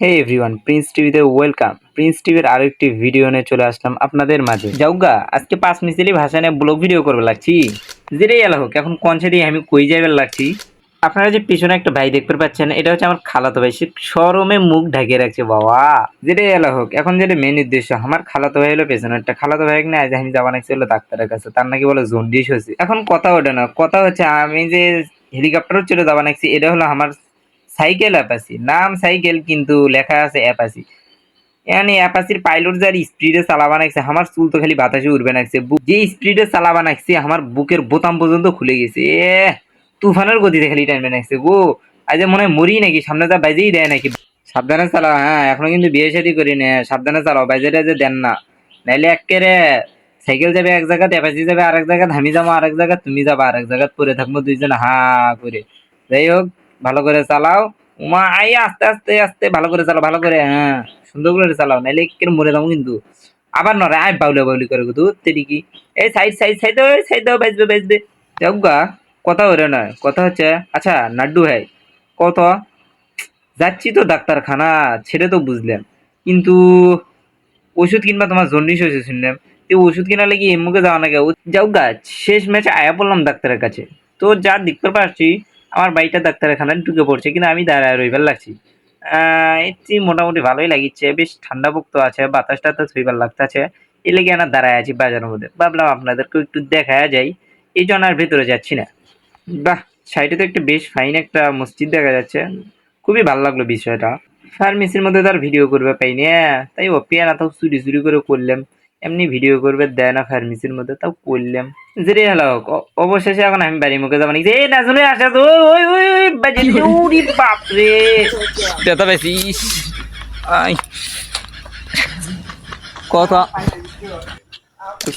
হে everyone Prince টিভিতে welcome Prince টিভির আরও একটি ভিডিও নিয়ে চলে আসলাম আপনাদের মাঝে। যাওগা আজকে পাঁচ মিশালি ভাষা নিয়ে ব্লগ ভিডিও করবে লাগছি। যেটাই এলা হোক, এখন দিয়ে আমি কই যাইবার লাগছি। আপনারা যে পিছনে একটা ভাই দেখতে পাচ্ছেন, এটা হচ্ছে আমার খালাতো ভাই। সে সরমে মুখ ঢাকিয়ে রাখছে, বাবা। যেটাই এলা হোক, এখন যেটা মেন উদ্দেশ্য, আমার খালাতো ভাই হলো পেছনে একটা খালাতো ভাই না আজ আমি যাবা নাকি হলো ডাক্তারের কাছে। তার নাকি বলে জন্ডিস হয়েছে। এখন কথা ওঠে না। কথা হচ্ছে আমি যে হেলিকপ্টারও চলে যাবা নাকি এটা হলো আমার সাইকেল অ্যাপাসি নাম সাইকেল কিন্তু লেখা আছে অ্যাপাসি মানে অ্যাপাসির পাইলট যার স্পিডে চালাবা নাকছে আমার চুল তো খালি বাতাসে উঠবে নাকছে যে স্পিডে চালাবা নাকছে আমার বুকের বোতাম পর্যন্ত খুলে গেছে। এ তুফানের গতিতে খালি টানবে নাকছে গো। আজ মনে হয় মরি নাকি, সামনে যা বাজেই দেয় নাকি। সাবধানে চালাও হ্যাঁ এখনও কিন্তু বিয়ে শাদি করি না, সাবধানে চালাও বাইজে টাজে দেন না। নাইলে একেরে সাইকেল যাবে এক জায়গাতে অ্যাপাসি যাবে আরেক জায়গায় আমি যাব আরেক জায়গায় তুমি যাবা আরেক জায়গায় পরে থাকব দুইজন হা করে। যাই হোক ভালো করে চালাও। উমা আই আস্তে আস্তে আস্তে, ভালো করে চালাও, ভালো করে হ্যাঁ সুন্দর করে চালাও, নাইলে কেন মরে যাব কিন্তু। আবার নরে আয়, বাউলে, বাউলি করে দু তেরি কি এই সাইড সাইড সাইড, ওই, সাইড দাও বাজবে বাজবে যাও কথা ওরে নয়, কথা হচ্ছে আচ্ছা নাড্ডু ভাই, কত? যাচ্ছি তো ডাক্তারখানা, ছেড়ে তো বুঝলাম। কিন্তু ওষুধ কিনবা তোমার জন্ডিস হয়েছে, শুনলাম। তো ওষুধ কিনালে কি এমুকে যাওয়া না কেউ যাও গা, শেষ ম্যাচে আয়া পড়লাম ডাক্তারের কাছে। তো যা, দেখতে পারছি আমার বাড়িটা ডাক্তারখানায় ঢুকে পড়ছে কিন্তু আমি দাঁড়ায় রইবার লাগছি। এটি মোটামুটি ভালোই লাগিচ্ছে বেশ ঠান্ডা মুক্ত আছে বাতাস টাতাস হইবার লাগতেছে। এই লেগে না দাঁড়ায় আছি বাজারের মধ্যে। ভাবলাম আপনাদেরকে একটু দেখা যায় এই জন্য আর ভেতরে যাচ্ছি না। বাহ সাইডে তো একটা বেশ ফাইন একটা মসজিদ দেখা যাচ্ছে। খুবই ভালো লাগল বিষয়টা। ফার্মেসির মধ্যে তার ভিডিও করবে পাইনি হ্যাঁ, তাই অপিয়া না তাও চুরি চুরি করে করলাম। এমনি ভিডিও করবে দেয় না ফার্মেসির মধ্যে তাও করলাম। যেটাই হলো অবশেষে এখন আমি বাড়ির মুখে যাব নাকি? না শুনে আসা তো ওই ওই ওই বাজে বাপরে ব্যথা পেয়েছি আই। কথা।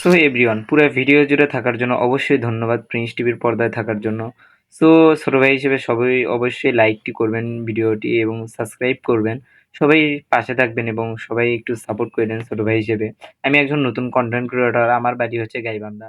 সো এভরিওয়ান পুরো ভিডিও জুড়ে থাকার জন্য অবশ্যই ধন্যবাদ প্রিন্স টিভির পর্দায় থাকার জন্য। সো ছোটো ভাই হিসেবে সবাই অবশ্যই লাইকটি করবেন ভিডিওটি এবং সাবস্ক্রাইব করবেন। সবাই পাশে থাকবেন এবং সবাই একটু সাপোর্ট করে দেন ছোটো ভাই হিসেবে। আমি একজন নতুন কন্টেন্ট ক্রিয়েটর আমার বাড়ি হচ্ছে গাইবান্ধা।